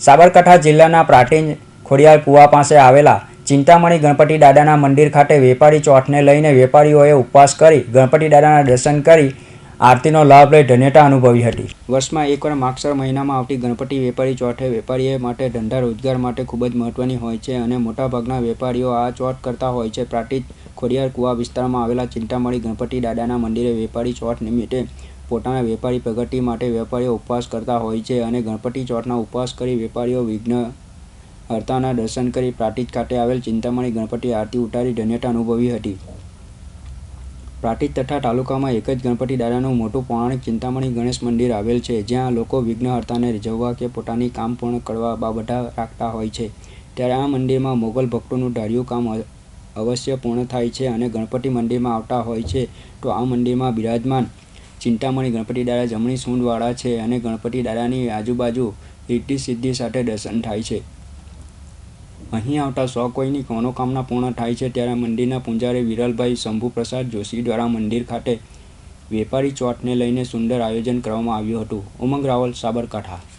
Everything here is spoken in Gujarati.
સાબરકાંઠા જિલ્લાના પ્રાચીન ખોડિયાર કુવા પાસે આવેલા ચિંતામણી ગણપતિ દાદાના મંદિર ખાતે વેપારી ચોથને લઈને વેપારીઓએ ઉપવાસ કરી ગણપતિ દાદાના દર્શન કરી આરતીનો લાભ લઈ ધન્યતા અનુભવી હતી. વર્ષમાં એકવાર માગસર મહિનામાં આવતી ગણપતિ વેપારી ચોથે વેપારીઓ માટે ધંધા રોજગાર માટે ખૂબ જ મહત્વની હોય છે અને મોટાભાગના વેપારીઓ આ ચોથ કરતા હોય છે. પ્રાંતિજ ખોડિયાર કુવા વિસ્તારમાં આવેલા ચિંતામણી ગણપતિ દાદાના મંદિરે વેપારી ચોથ નિમિત્તે પોતાના વેપારી પ્રગતિ માટે વેપારીઓ ઉપવાસ કરતા હોય છે અને ગણપતિ ચોથના ઉપવાસ કરી વેપારીઓ વિઘ્ન હર્તાના દર્શન કરી પ્રાટિજ ખાતે આવેલ ચિંતામણી ગણપતિ આરતી ઉતારી ધન્યતા અનુભવી હતી. પ્રાટિજ તથા તાલુકામાં એક જ ગણપતિ દાદાનું મોટું પૌરાણિક ચિંતામણી ગણેશ મંદિર આવેલ છે, જ્યાં લોકો વિઘ્નહર્તાને રીઝવવા કે પોતાની કામ પૂર્ણ કરવા બાબધા રાખતા હોય છે. ત્યારે આ મંદિરમાં મોગલ ભક્તોનું ધાર્યું કામ અવશ્ય પૂર્ણ થાય છે અને ગણપતિ મંદિરમાં આવતા હોય છે, તો આ મંદિરમાં બિરાજમાન ચિંતામણી ગણપતિ દાદા જમણી સૂંઢવાળા છે અને ગણપતિ દાદાની આજુબાજુ રીતિ સિદ્ધિ સાથે દર્શન થાય છે. અહીં આવતા સો કોઈની મનોકામના પૂર્ણ થાય છે ત્યારે મંદિરના પૂંજારી વિરલભાઈ શંભુ પ્રસાદ જોશી દ્વારા મંદિર ખાતે વેપારી ચોટને લઈને સુંદર આયોજન કરવામાં આવ્યું હતું. ઉમંગ રાવલ, સાબરકાંઠા.